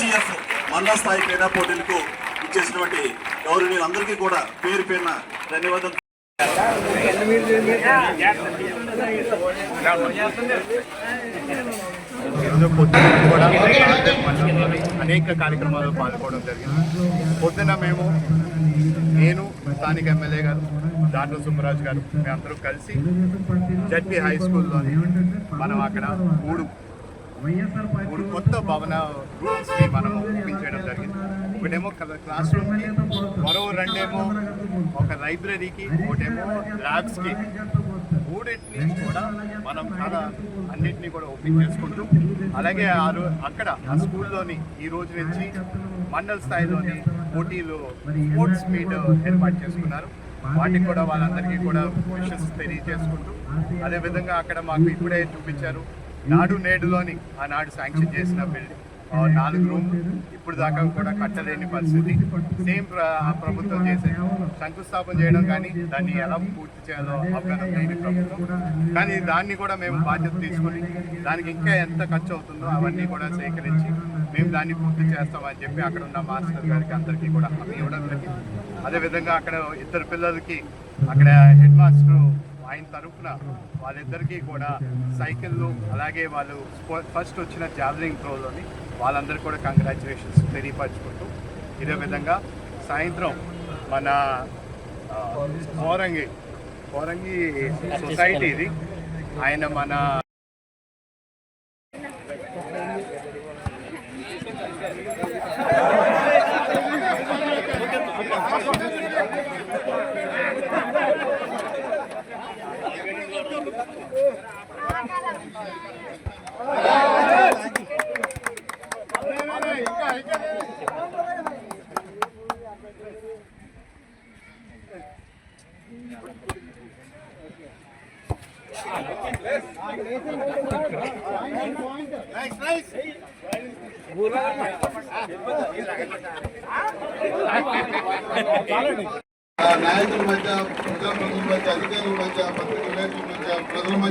ICF మండల స్థాయి క్రీడా పోటీలకు ఇచ్చేసినటువంటి గౌరవనీయులందరికీ కూడా పేరు పేరున ధన్యవాదాలు. కూడా అనేక కార్యక్రమాల్లో పాల్గొనడం జరిగింది. పొద్దున మేము నేను స్థానిక ఎమ్మెల్యే గారు దాంట్లో సుబ్బరాజు గారు మేమందరూ కలిసి జడ్పీ హై స్కూల్లోని మనం అక్కడ మూడు మూడు కొత్త భవన రూమ్స్ని మనం ఓపెన్ చేయడం జరిగింది. ఒకటేమో క్లాస్ రూమ్కి మరో రెండేమో ఒక లైబ్రరీకి ఒకటేమో ల్యాబ్స్కి మూడింటిని కూడా మనం చాలా అన్నింటినీ కూడా ఓపెన్ చేసుకుంటూ అలాగే ఆ రో- అక్కడ ఆ స్కూల్లోని ఈ రోజు నుంచి మండల స్థాయిలోని పోటీలు స్పోర్ట్స్ మీట్ ఏర్పాటు చేసుకున్నారు. వాటికి కూడా వాళ్ళందరికీ కూడా విషెస్ తెలియజేసుకుంటూ అదేవిధంగా అక్కడ మాకు ఇప్పుడే చూపించారు. నాడు నేడులోని ఆనాడు శాంక్షన్ చేసిన బిల్డింగ్ నాలుగు రూమ్ ఇప్పుడు దాకా కూడా కట్టలేని పరిస్థితి. సేమ్ ఆ ప్రభుత్వం చేసే శంకుస్థాపన చేయడం కానీ దాన్ని ఎలా పూర్తి చేయాలో అవగాహన లేని ప్రభుత్వం. కానీ దాన్ని కూడా మేము బాధ్యత తీసుకుని దానికి ఇంకా ఎంత ఖర్చు అవుతుందో అవన్నీ కూడా సేకరించి మేము దాన్ని పూర్తి చేస్తామని చెప్పి అక్కడ ఉన్న మాస్టర్ గారికి అందరికీ కూడా హామీ ఇవ్వడం జరిగింది. అదేవిధంగా అక్కడ ఇద్దరు పిల్లలకి అక్కడ హెడ్ మాస్టర్ ఆయన తరఫున వాళ్ళిద్దరికీ కూడా సైకిళ్ళు అలాగే వాళ్ళు ఫస్ట్ వచ్చిన జావలింగ్ త్రోలోని వాళ్ళందరికీ కూడా కంగ్రాచులేషన్స్ తెలియపరచుకుంటూ ఇదే విధంగా సాయంత్రం మన కోరంగి కోరంగి సొసైటీ ఇది. ఆయన మన నాయకుల మధ్య ప్రజాప్రతినిధుల మధ్య అధికారుల మధ్య పత్రికల మధ్య ప్రజల మధ్య